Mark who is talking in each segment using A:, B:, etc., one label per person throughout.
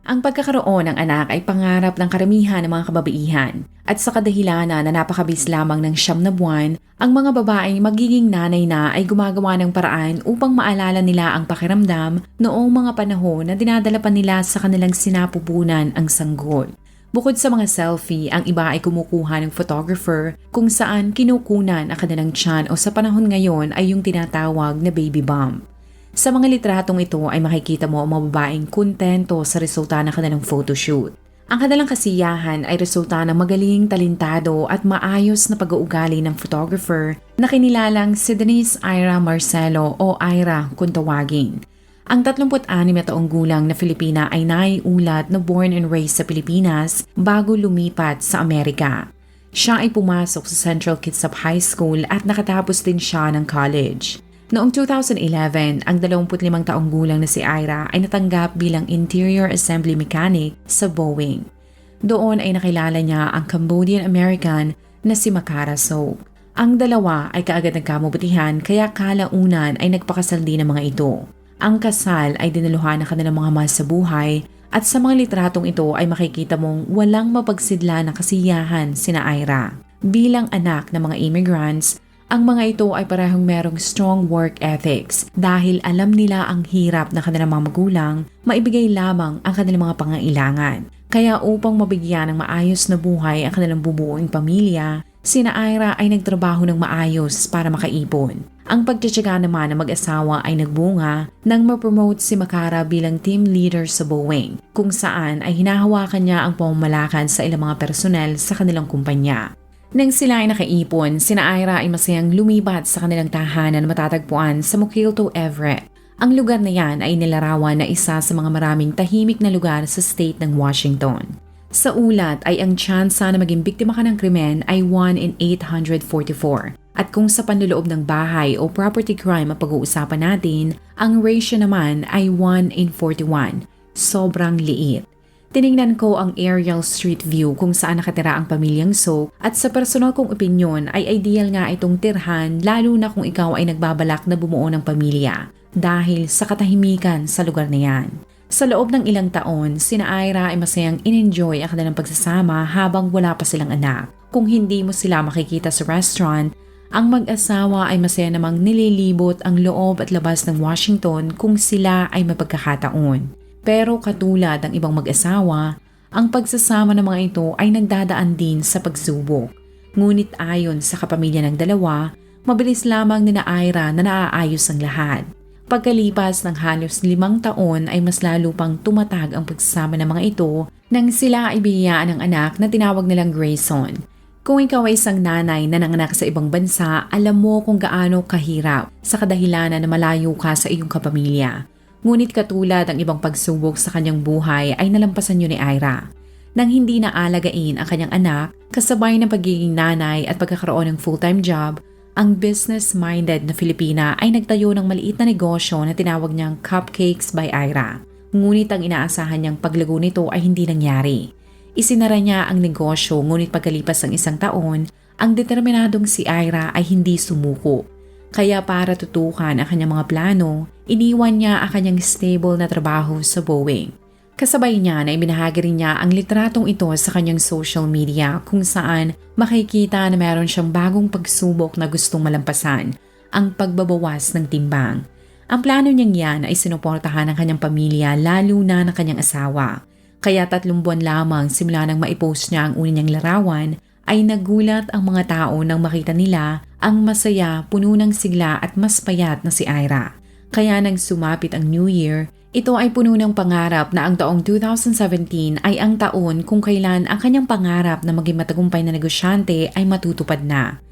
A: Ang pagkakaroon ng anak ay pangarap ng karamihan ng mga kababaihan at sa kadahilanan na napakabis lamang ng siyam na buwan, ang mga babaeng magiging nanay na ay gumagawa ng paraan upang maalala nila ang pakiramdam noong mga panahon na dinadala pa nila sa kanilang sinapupunan ang sanggol. Bukod sa mga selfie, ang iba ay kumukuha ng photographer kung saan kinukunan ang kanilang tiyan o sa panahon ngayon ay yung tinatawag na baby bump. Sa mga litratong ito ay makikita mo ang mga babaeng kontento sa resulta ng kanilang photoshoot. Ang kanilang kasiyahan ay resulta ng magaling, talentado at maayos na pag-uugali ng photographer na kinilalang si Denise Ira Marcelo o Ira kung. Ang 36 na taong gulang na Filipina ay naiulat na born and raised sa Pilipinas bago lumipat sa Amerika. Siya ay pumasok sa Central Kitsap High School at nakatapos din siya ng college. Noong 2011, ang 25 taong gulang na si Ira ay natanggap bilang Interior Assembly Mechanic sa Boeing. Doon ay nakilala niya ang Cambodian-American na si Makara Soap. Ang dalawa ay kaagad nagkamabutihan kaya kalaunan ay nagpakasal din ng mga ito. Ang kasal ay dinaluhan ng kanilang mga mahal sa buhay at sa mga litratong ito ay makikita mong walang mapagsidla ng kasiyahan sina Ira. Bilang anak ng mga immigrants, ang mga ito ay parehong merong strong work ethics dahil alam nila ang hirap na kanilang mga magulang, maibigay lamang ang kanilang mga pangailangan. Kaya upang mabigyan ng maayos na buhay ang kanilang bubuoing pamilya, sina Ira ay nagtrabaho ng maayos para makaipon. Ang pagtsatsaga naman ng mag-asawa ay nagbunga nang ma-promote si Makara bilang team leader sa Boeing, kung saan ay hinahawakan niya ang pamamalakan sa ilang mga personel sa kanilang kumpanya. Nang sila ay nakaipon, sina Ira ay masayang lumipat sa kanilang tahanan matatagpuan sa Mukilto, Everett. Ang lugar na yan ay nilarawan na isa sa mga maraming tahimik na lugar sa state ng Washington. Sa ulat ay ang tsansa na maging biktima ka ng krimen ay 1 in 844. At kung sa panloloob ng bahay o property crime ang pag-uusapan natin, ang ratio naman ay 1 in 41. Sobrang liit. Tiningnan ko ang aerial street view kung saan nakatira ang pamilyang So at sa personal kong opinyon ay ideal nga itong tirhan lalo na kung ikaw ay nagbabalak na bumuo ng pamilya dahil sa katahimikan sa lugar na yan. Sa loob ng ilang taon, sina Ira ay masayang in-enjoy ang kanilang pagsasama habang wala pa silang anak. Kung hindi mo sila makikita sa restaurant, ang mag-asawa ay masaya namang nililibot ang loob at labas ng Washington kung sila ay mapagkakataon. Pero katulad ng ibang mag-asawa, ang pagsasama ng mga ito ay nagdadaan din sa pagsubok. Ngunit ayon sa kapamilya ng dalawa, mabilis lamang ni na Ira na naaayos ang lahat. Pagkalipas ng halos limang taon ay mas lalo pang tumatag ang pagsasama ng mga ito nang sila ay biyayaan ng anak na tinawag nilang Grayson. Kung ikaw ay isang nanay na nanganak sa ibang bansa, alam mo kung gaano kahirap sa kadahilanan na malayo ka sa iyong kapamilya. Ngunit katulad ang ibang pagsubok sa kanyang buhay ay nalampasan niyo ni Ira. Nang hindi na alagain ang kanyang anak, kasabay ng pagiging nanay at pagkakaroon ng full-time job, ang business-minded na Filipina ay nagtayo ng maliit na negosyo na tinawag niyang Cupcakes by Ira. Ngunit ang inaasahan niyang paglago nito ay hindi nangyari. Isinara niya ang negosyo ngunit pagkalipas ng isang taon, ang determinadong si Ira ay hindi sumuko kaya para tutukan ang kanyang mga plano, iniwan niya ang kanyang stable na trabaho sa Boeing. Kasabay niya na ibinahagi rin niya ang litratong ito sa kanyang social media kung saan makikita na meron siyang bagong pagsubok na gustong malampasan, ang pagbabawas ng timbang. Ang plano niyang yan ay sinuportahan ng kanyang pamilya lalo na ng kanyang asawa. Kaya tatlong buwan lamang simula nang maipost niya ang una niyang larawan ay nagulat ang mga tao nang makita nila ang masaya, puno ng sigla at mas payat na si Ira. Kaya nang sumapit ang New Year, ito ay puno ng pangarap na ang taong 2017 ay ang taon kung kailan ang kanyang pangarap na maging matagumpay na negosyante ay matutupad na.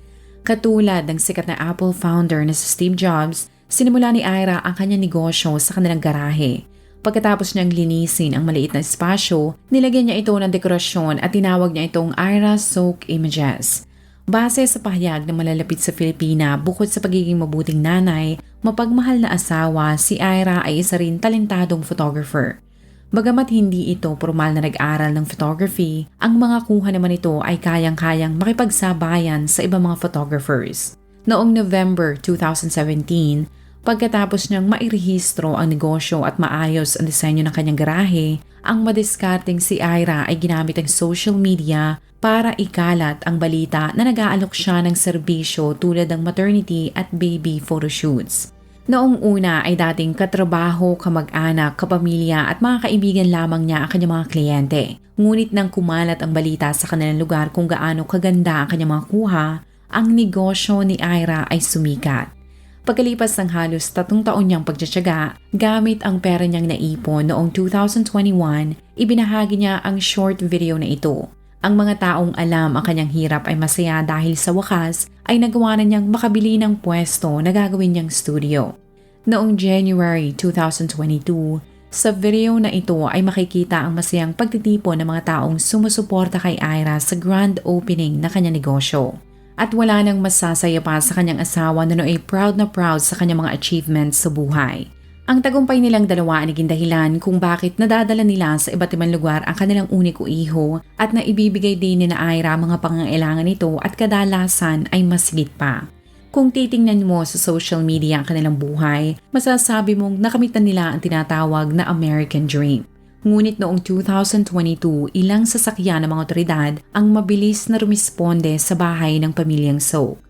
A: Katulad ng sikat na Apple founder na si Steve Jobs, sinimula ni Ira ang kanyang negosyo sa kanilang garahe. Pagkatapos niyang linisin ang maliit na espasyo, nilagyan niya ito ng dekorasyon at tinawag niya itong Ira Soak Images. Base sa pahayag ng malalapit sa Filipina, bukod sa pagiging mabuting nanay, mapagmahal na asawa, si Ira ay isa rin talentadong photographer. Bagamat hindi ito formal na nag-aral ng photography, ang mga kuha naman ito ay kayang-kayang makipagsabayan sa ibang mga photographers. Noong November 2017, pagkatapos niyang mairehistro ang negosyo at maayos ang disenyo ng kanyang garahe, ang madiskarteng si Ira ay ginamit ang social media para ikalat ang balita na nag-aalok siya ng serbisyo tulad ng maternity at baby photoshoots. Noong una ay dating katrabaho, kamag-anak, kapamilya at mga kaibigan lamang niya ang kanyang mga kliyente. Ngunit nang kumalat ang balita sa kanilang lugar kung gaano kaganda ang kanyang mga kuha, ang negosyo ni Ira ay sumikat. Pagkalipas ng halos tatong taon niyang pagtsatsaga, gamit ang pera niyang naipon noong 2021, ibinahagi niya ang short video na ito. Ang mga taong alam ang kanyang hirap ay masaya dahil sa wakas ay nagawa na niyang makabili ng pwesto na gagawin niyang studio. Noong January 2022, sa video na ito ay makikita ang masayang pagtitipon ng mga taong sumusuporta kay Ira sa grand opening na kanyang negosyo. At wala nang masasaya pa sa kanyang asawa na ay proud na proud sa kanyang mga achievements sa buhay. Ang tagumpay nilang dalawa ay naging dahilan kung bakit nadadala nila sa iba't ibang lugar ang kanilang uniko iho at naibibigay din ni na Ira mga pangangailangan nito at kadalasan ay masigit pa. Kung titingnan mo sa social media ang kanilang buhay, masasabi mong nakamit na nila ang tinatawag na American Dream. Ngunit noong 2022, ilang sasakyan ng mga otoridad ang mabilis na rumisponde sa bahay ng pamilyang Soak.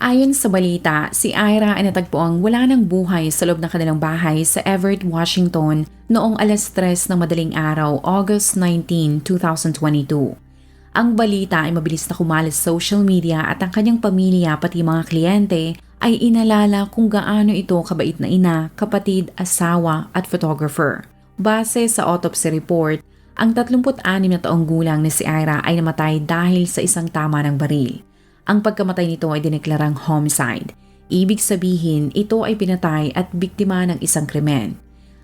A: Ayon sa balita, si Ira ay natagpuang wala ng buhay sa loob ng kanilang bahay sa Everett, Washington noong alas 3 ng madaling araw, August 19, 2022. Ang balita ay mabilis na kumalas sa social media at ang kanyang pamilya pati mga kliyente ay inalala kung gaano ito kabait na ina, kapatid, asawa at photographer. Base sa autopsy report, ang 36 na taong gulang na si Ira ay namatay dahil sa isang tama ng baril. Ang pagkamatay nito ay dineklarang homicide. Ibig sabihin, ito ay pinatay at biktima ng isang krimen.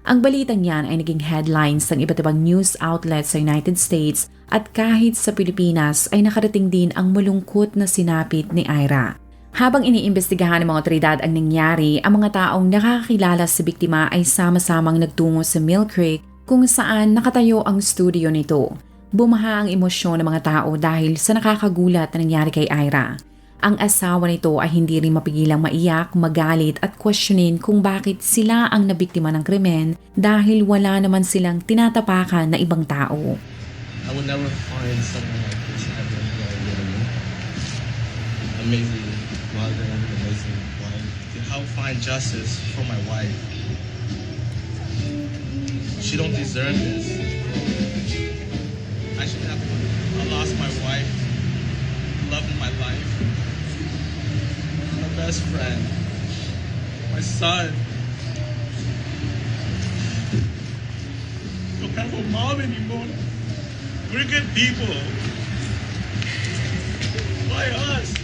A: Ang balitang yan ay naging headlines ng iba't ibang news outlets sa United States at kahit sa Pilipinas ay nakarating din ang malungkot na sinapit ni Ira. Habang iniimbestigahan ng mga otoridad ang nangyari, ang mga taong nakakakilala sa biktima ay sama-samang nagtungo sa Mill Creek kung saan nakatayo ang studio nito. Bumaha ang emosyon ng mga tao dahil sa nakakagulat na nangyari kay Ira. Ang asawa nito ay hindi rin mapigilang maiyak, magalit at questionin kung bakit sila ang nabiktima ng krimen dahil wala naman silang tinatapakan na ibang tao.
B: I would never find someone like this ever amazing help find justice for my wife. She don't deserve this. I should have. I lost my wife, love my life, my best friend, my son. Don't have a mom anymore. We're good people. Why us?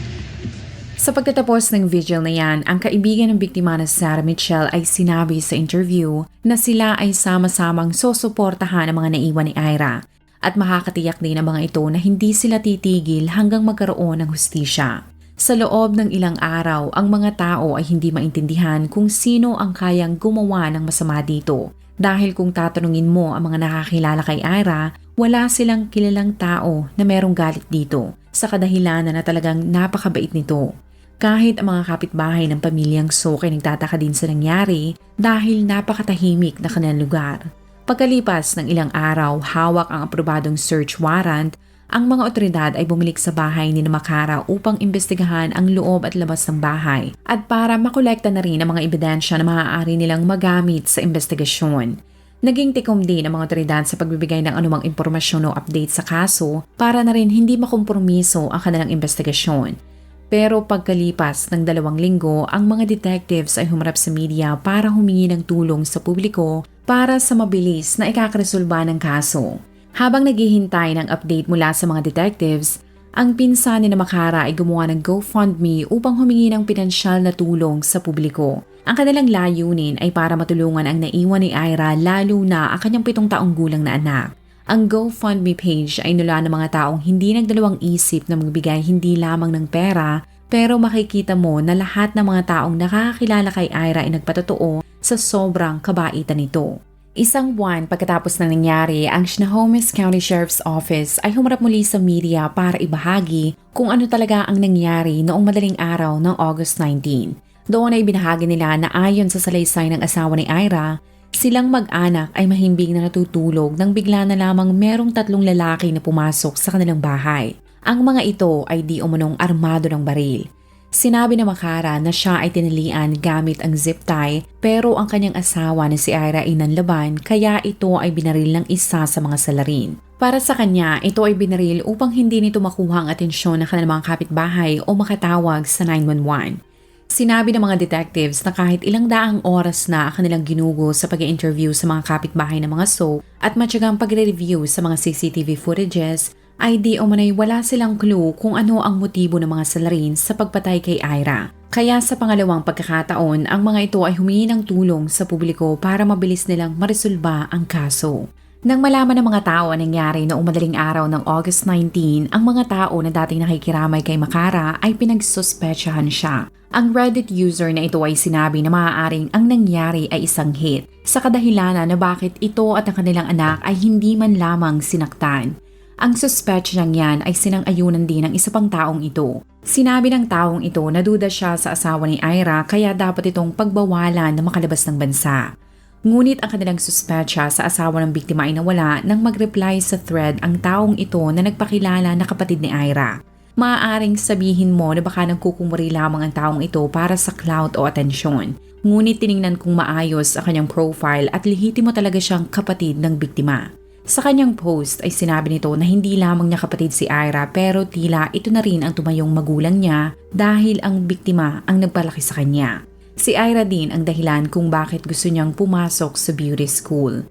A: Sa pagtatapos ng vigil na yan, ang kaibigan ng biktima na Sarah Mitchell ay sinabi sa interview na sila ay sama-samang susuportahan ang mga naiwan ni Ira at makakatiyak din ang mga ito na hindi sila titigil hanggang magkaroon ng hustisya. Sa loob ng ilang araw, ang mga tao ay hindi maintindihan kung sino ang kayang gumawa ng masama dito. Dahil kung tatanungin mo ang mga nakakilala kay Ira, wala silang kilalang tao na merong galit dito sa kadahilanan na talagang napakabait nito. Kahit ang mga kapitbahay ng pamilyang Sok ay nagtataka din sa nangyari dahil napakatahimik na kanilang lugar. Pagkalipas ng ilang araw, hawak ang aprobadong search warrant, ang mga otoridad ay bumilik sa bahay ni Makara upang imbestigahan ang loob at labas ng bahay at para makolekta na rin ang mga ebidensya na maaari nilang magamit sa investigasyon. Naging tikom din ang mga otoridad sa pagbibigay ng anumang impormasyon o update sa kaso para na rin hindi makompromiso ang kanilang investigasyon. Pero pagkalipas ng dalawang linggo, ang mga detectives ay humarap sa media para humingi ng tulong sa publiko para sa mabilis na ikakaresolba ng kaso. Habang naghihintay ng update mula sa mga detectives, Ang pinsan ni Makara ay gumawa ng GoFundMe upang humingi ng pinansyal na tulong sa publiko. Ang kanilang layunin ay para matulungan ang naiwan ni Ira lalo na ang kanyang pitong taong gulang na anak. Ang GoFundMe page ay nula ng mga taong hindi nagdalawang isip na magbigay hindi lamang ng pera pero makikita mo na lahat ng mga taong nakakakilala kay Ira ay nagpatotoo sa sobrang kabaitan nito. Isang buwan pagkatapos ng nangyari, ang Snohomish County Sheriff's Office ay humarap muli sa media para ibahagi kung ano talaga ang nangyari noong madaling araw ng August 19. Doon ay binahagi nila na ayon sa salaysay ng asawa ni Ira, silang mag-anak ay mahimbing na natutulog nang bigla na lamang merong tatlong lalaki na pumasok sa kanilang bahay. Ang mga ito ay di umunong armado ng baril. Sinabi na Makara na siya ay tinalian gamit ang zip tie pero ang kanyang asawa na si Ira ay nanlaban kaya ito ay binaril ng isa sa mga salarin. Para sa kanya, ito ay binaril upang hindi nito makuha ang atensyon ng kanilang kapitbahay o makatawag sa 911. Sinabi ng mga detectives na kahit ilang daang oras na ang kanilang ginugo sa pag interview sa mga kapitbahay ng mga soap at matyagang pagre-review sa mga CCTV footages, ay di umanay wala silang clue kung ano ang motibo ng mga salarin sa pagpatay kay Ira. Kaya sa pangalawang pagkakataon, ang mga ito ay humingi ng tulong sa publiko para mabilis nilang maresolba ang kaso. Nang malaman ng mga tao ang nangyari noong madaling araw ng August 19, ang mga tao na dating nakikiramay kay Makara ay pinagsuspetsyahan siya. Ang Reddit user na ito ay sinabi na maaaring ang nangyari ay isang hit sa kadahilanan na bakit ito at ang kanilang anak ay hindi man lamang sinaktan. Ang suspetsyang yan ay sinang-ayunan din ng isa pang taong ito. Sinabi ng taong ito na duda siya sa asawa ni Ira kaya dapat itong pagbawalan na makalabas ng bansa. Ngunit ang kanilang suspetsya sa asawa ng biktima ay nawala nang mag-reply sa thread ang taong ito na nagpakilala na kapatid ni Ira. Maaaring sabihin mo na baka nagkukumuri lamang ang taong ito para sa clout o atensyon. Ngunit tiningnan kong maayos ang kanyang profile at lihitimo talaga siyang kapatid ng biktima. Sa kanyang post ay sinabi nito na hindi lamang niya kapatid si Ira pero tila ito na rin ang tumayong magulang niya dahil ang biktima ang nagpalaki sa kanya. Si Ira din ang dahilan kung bakit gusto niyang pumasok sa beauty school.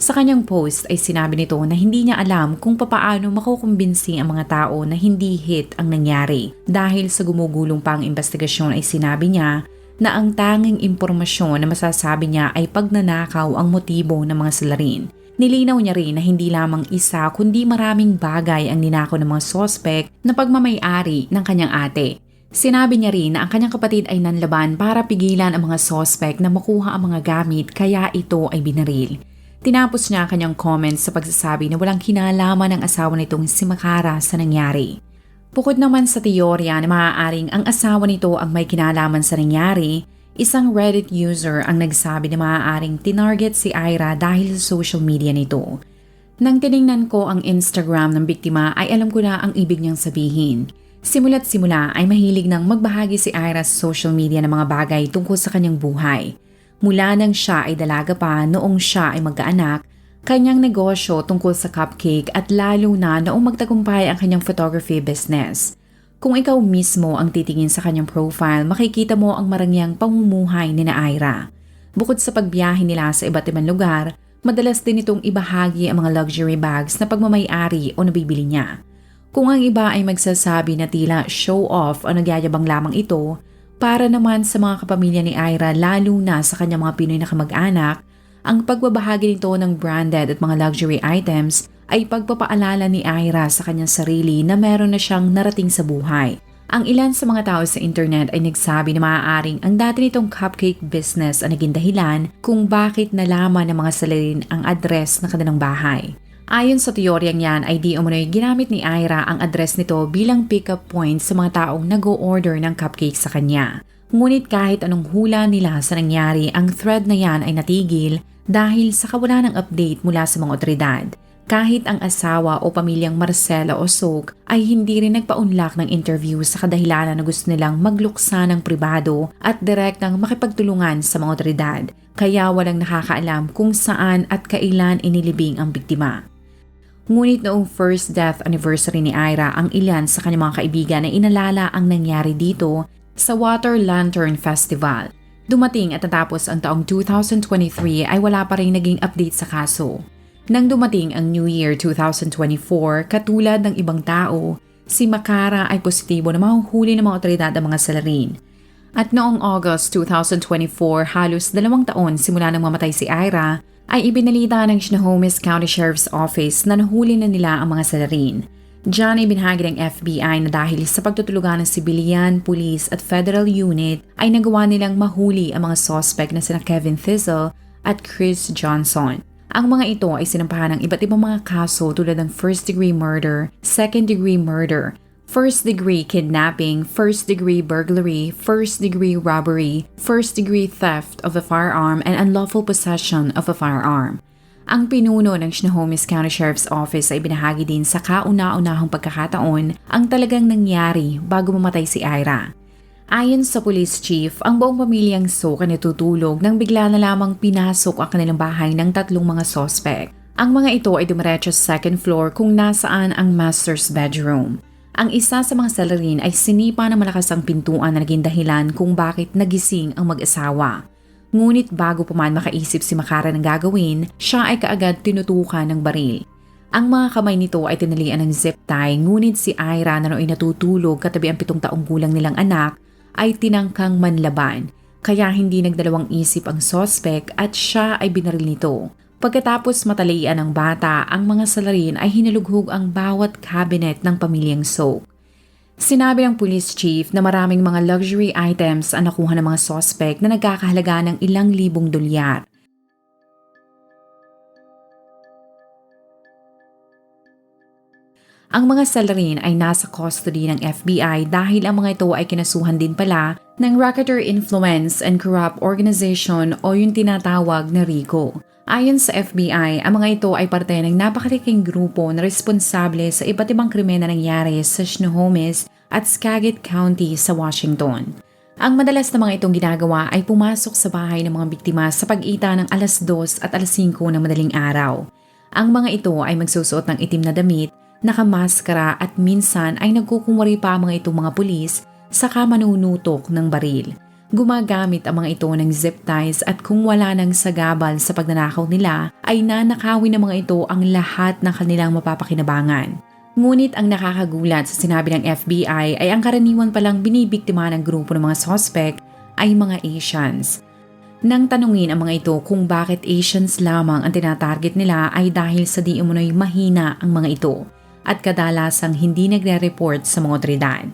A: Sa kanyang post ay sinabi nito na hindi niya alam kung papaano makukumbinsi ang mga tao na hindi hit ang nangyari. Dahil sa gumugulong pang investigasyon ay sinabi niya na ang tanging impormasyon na masasabi niya ay pagnanakaw ang motibo ng mga salarin. Nilinaw niya rin na hindi lamang isa kundi maraming bagay ang ninako ng mga sospek na pagmamayari ng kanyang ate. Sinabi niya rin na ang kanyang kapatid ay nanlaban para pigilan ang mga sospek na makuha ang mga gamit kaya ito ay binaril. Tinapos niya ang kanyang comments sa pagsasabi na walang kinalaman ng asawa nitong si Makara sa nangyari. Bukod naman sa teorya na maaaring ang asawa nito ang may kinalaman sa nangyari, Isang Reddit user ang nagsabi na maaaring tinarget si Ira dahil sa social media nito. Nang tiningnan ko ang Instagram ng biktima ay alam ko na ang ibig niyang sabihin. Simula't simula ay mahilig nang magbahagi si Ira sa social media ng mga bagay tungkol sa kanyang buhay. Mula nang siya ay dalaga pa noong siya ay magkaanak, kanyang negosyo tungkol sa cupcake at lalo na noong magtagumpay ang kanyang photography business. Kung ikaw mismo ang titingin sa kanyang profile, makikita mo ang marangyang pamumuhay ni na Ira. Bukod sa pagbiyahe nila sa iba't ibang lugar, madalas din itong ibahagi ang mga luxury bags na pagmamayari o nabibili niya. Kung ang iba ay magsasabi na tila show off o nagyayabang lamang ito, para naman sa mga kapamilya ni Ira lalo na sa kanyang mga Pinoy na kamag-anak, ang pagbabahagi nito ng branded at mga luxury items ay pagpapaalala ni Ira sa kanyang sarili na meron na siyang narating sa buhay. Ang ilan sa mga tao sa internet ay nagsabi na maaaring ang dati nitong cupcake business ang naging dahilan kung bakit nalaman ng mga salarin ang address ng kanilang bahay. Ayon sa teoryang yan ay di umano'y ginamit ni Ira ang address nito bilang pick-up point sa mga taong nag-o-order ng cupcake sa kanya. Ngunit kahit anong hula nila sa nangyari, ang thread na yan ay natigil dahil sa kawalan ng update mula sa mga otoridad kahit ang asawa o pamilyang Marcela o Sok ay hindi rin nagpaunlak ng interview sa kadahilanan na gusto nilang magluksa ng pribado at direktang makipagtulungan sa mga otoridad, kaya walang nakakaalam kung saan at kailan inilibing ang biktima. Ngunit noong first death anniversary ni Ira, ang ilan sa kanyang mga kaibigan ay inalala ang nangyari dito sa Water Lantern Festival. Dumating at natapos ang taong 2023 ay wala pa rin naging update sa kaso. Nang dumating ang New Year 2024, katulad ng ibang tao, si Makara ay positibo na mahuhuli ng mga otoridad ang mga salarin. At noong August 2024, halos dalawang taon simula nang mamatay si Ira, ay ibinalita ng Snohomish County Sheriff's Office na nahuli na nila ang mga salarin. Diyan ay binahagi ng FBI na dahil sa pagtutulugan ng sibilyan, pulis at federal unit ay nagawa nilang mahuli ang mga suspect na sina Kevin Thistle at Chris Johnson. Ang mga ito ay sinampahan ng iba't ibang mga kaso tulad ng first-degree murder, second-degree murder, first-degree kidnapping, first-degree burglary, first-degree robbery, first-degree theft of a firearm, and unlawful possession of a firearm. Ang pinuno ng Snohomish County Sheriff's Office ay binahagi din sa kauna-unahang pagkakataon ang talagang nangyari bago mamatay si Ira. Ayon sa police chief, ang buong pamilyang Sok ay natutulog nang bigla na lamang pinasok ang kanilang bahay ng tatlong mga sospek. Ang mga ito ay dumiretso sa second floor kung nasaan ang master's bedroom. Ang isa sa mga salarin ay sinipa ng malakas ang pintuan na naging dahilan kung bakit nagising ang mag-asawa. Ngunit bago pa man makaisip si Makara ng gagawin, siya ay kaagad tinutukan ng baril. Ang mga kamay nito ay tinalian ng zip tie ngunit si Ira na nooy natutulog katabi ang pitong taong gulang nilang anak ay tinangkang manlaban kaya hindi nagdalawang isip ang sospek at siya ay binaril nito. Pagkatapos matalian ng bata, ang mga salarin ay hinalughog ang bawat cabinet ng pamilyang Soak. Sinabi ng police chief na maraming mga luxury items ang nakuha ng mga sospek na nagkakahalaga ng ilang libong dolyar. Ang mga salarin ay nasa custody ng FBI dahil ang mga ito ay kinasuhan din pala ng Racketeer Influence and Corrupt Organization o yung tinatawag na RICO. Ayon sa FBI, ang mga ito ay parte ng napakaliking grupo na responsable sa iba't ibang krimen na nangyari sa Snohomish at Skagit County sa Washington. Ang madalas na mga itong ginagawa ay pumasok sa bahay ng mga biktima sa pag-ita ng alas 2 at alas 5 ng madaling araw. Ang mga ito ay magsusuot ng itim na damit, nakamaskara at minsan ay nagkukumwari pa mga itong mga pulis saka manunutok ng baril. Gumagamit ang mga ito ng zip ties at kung wala nang sagabal sa pagnanakaw nila ay nanakawin ng mga ito ang lahat ng kanilang mapapakinabangan. Ngunit ang nakakagulat sa sinabi ng FBI ay ang karaniwan palang binibiktima ng grupo ng mga suspect ay mga Asians. Nang tanungin ang mga ito kung bakit Asians lamang ang tinatarget nila ay dahil sa di umunoy mahina ang mga ito at kadalasang hindi nagre-report sa mga otoridad.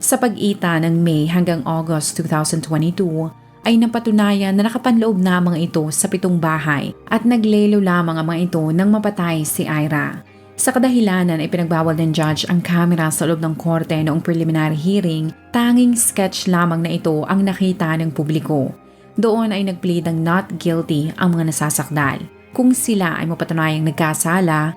A: Sa pag-ita ng May hanggang August 2022 ay napatunayan na nakapanloob na ang mga ito sa pitong bahay at naglelo lamang ang mga ito nang mapatay si Ira. Sa kadahilanan ay pinagbawal ng judge ang kamera sa loob ng korte noong preliminary hearing, tanging sketch lamang na ito ang nakita ng publiko. Doon ay nagplead ng not guilty ang mga nasasakdal. Kung sila ay mapatunayang nagkasala,